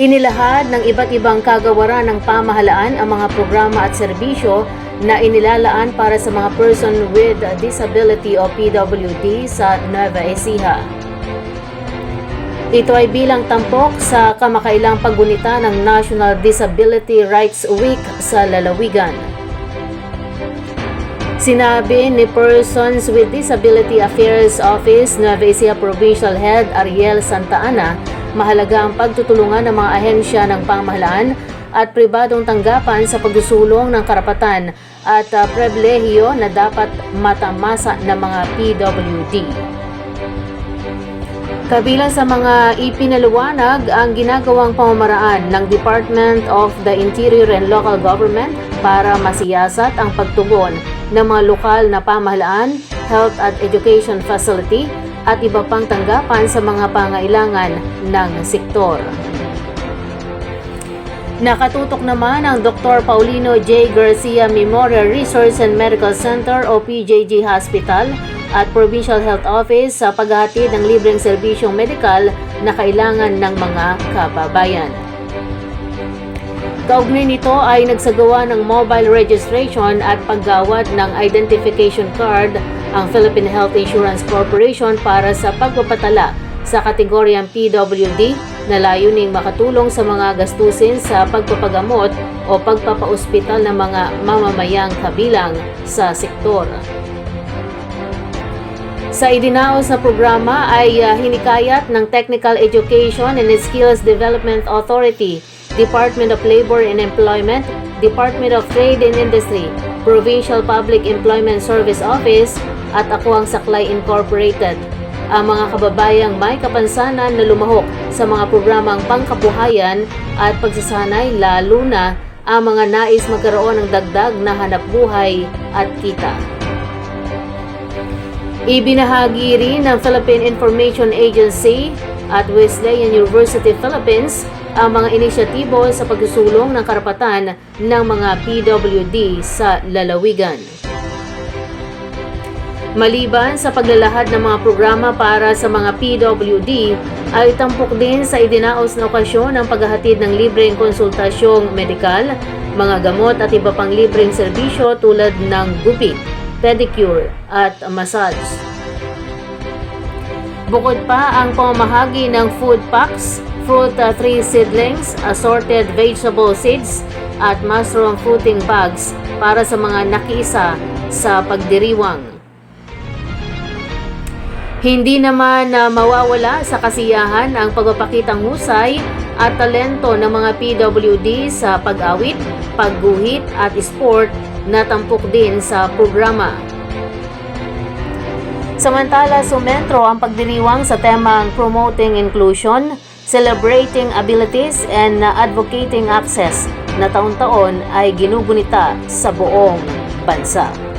Inilahad ng iba't ibang kagawaran ng pamahalaan ang mga programa at serbisyo na inilalaan para sa mga person with disability o PWD sa Nueva Ecija. Ito ay bilang tampok sa kamakailang paggunita ng National Disability Rights Week sa lalawigan. Sinabi ni Persons with Disability Affairs Office Nueva Ecija Provincial Head Ariel Santa Ana, mahalaga ang pagtutulungan ng mga ahensya ng pamahalaan at pribadong tanggapan sa pagsusulong ng karapatan at uh, pribilehiyo na dapat matamasa ng mga PWD. Kabilang sa mga ipinaliwanag ang ginagawang pamamaraan ng Department of the Interior and Local Government para masiyasat ang pagtugon ng mga lokal na pamahalaan, health at education facility at iba pang tanggapan sa mga pangailangan ng sektor. Nakatutok naman ang Dr. Paulino J. Garcia Memorial Resource and Medical Center o PJG Hospital at Provincial Health Office sa paghahatid ng libreng serbisyong medikal na kailangan ng mga kababayan. Kaugnay nito ay nagsagawa ng mobile registration at paggawad ng identification card ang Philippine Health Insurance Corporation para sa pagpapatala sa kategoryang PWD na layuning makatulong sa mga gastusin sa pagpapagamot o pagpapaospital ng mga mamamayang kabilang sa sektor. Sa idinaos na programa ay uh, hinikayat ng Technical Education and Skills Development Authority, Department of Labor and Employment, Department of Trade and Industry, Provincial Public Employment Service Office at Akuang Saklay Incorporated ang mga kababayang may kapansanan na lumahok sa mga programang pangkabuhayan at pagsasanay lalo na ang mga nais magkaroon ng dagdag na hanap buhay at kita. Ibinahagi rin ng Philippine Information Agency at Wesleyan University Philippines ang mga inisyatibo sa pagsusulong ng karapatan ng mga PWD sa lalawigan. Maliban sa paglalahad ng mga programa para sa mga PWD, ay tampok din sa idinaos na okasyon ang paghahatid ng libreng konsultasyong medikal, mga gamot at iba pang libreng serbisyo tulad ng gupit, pedicure at massage. Bukod pa ang pamahagi ng food packs, fruit uh, tree seedlings, assorted vegetable seeds at mushroom fruiting bags para sa mga nakiisa sa pagdiriwang. Hindi naman na mawawala sa kasiyahan ang pagpapakitang husay at talento ng mga PWD sa pag-awit, pagguhit at sport na tampok din sa programa. Samantala, sumentro ang pagdiriwang sa temang Promoting Inclusion, Celebrating Abilities and Advocating Access na taon-taon ay ginugunita sa buong bansa.